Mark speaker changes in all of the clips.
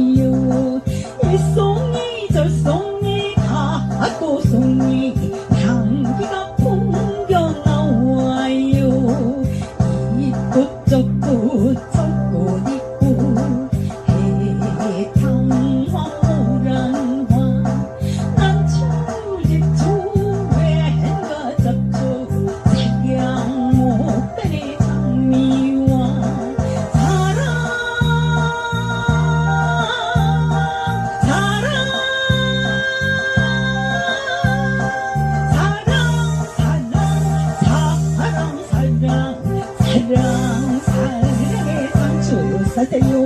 Speaker 1: you. It's so 사랑 사랑 주사세요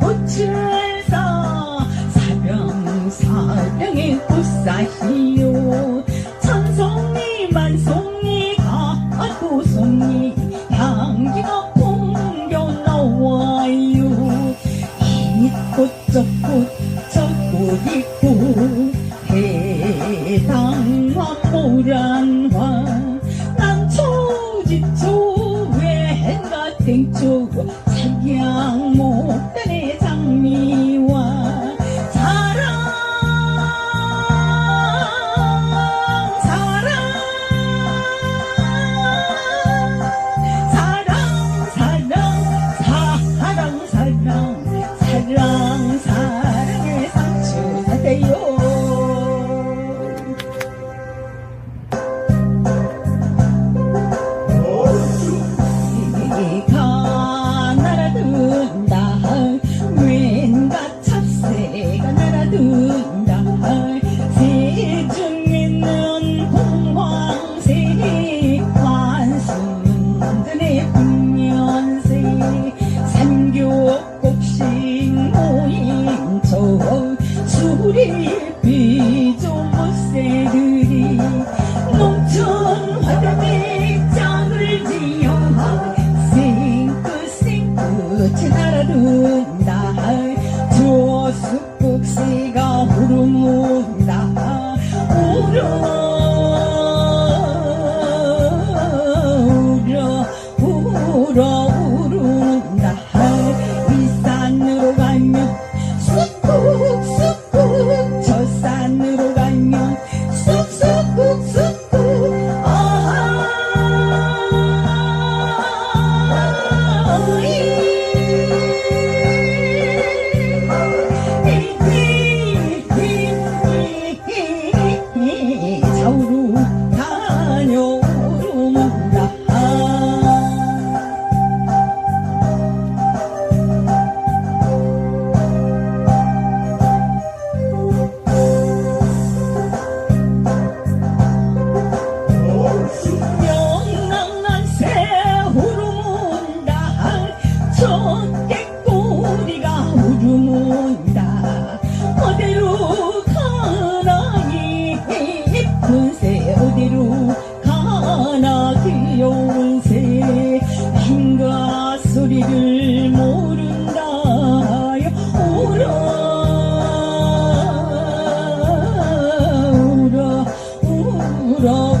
Speaker 1: 꽃사요 사랑 사랑의 꽃사요 있고 해당 화보란화 난초지초 외행가 땡초 믿을 모른다 하여 울어.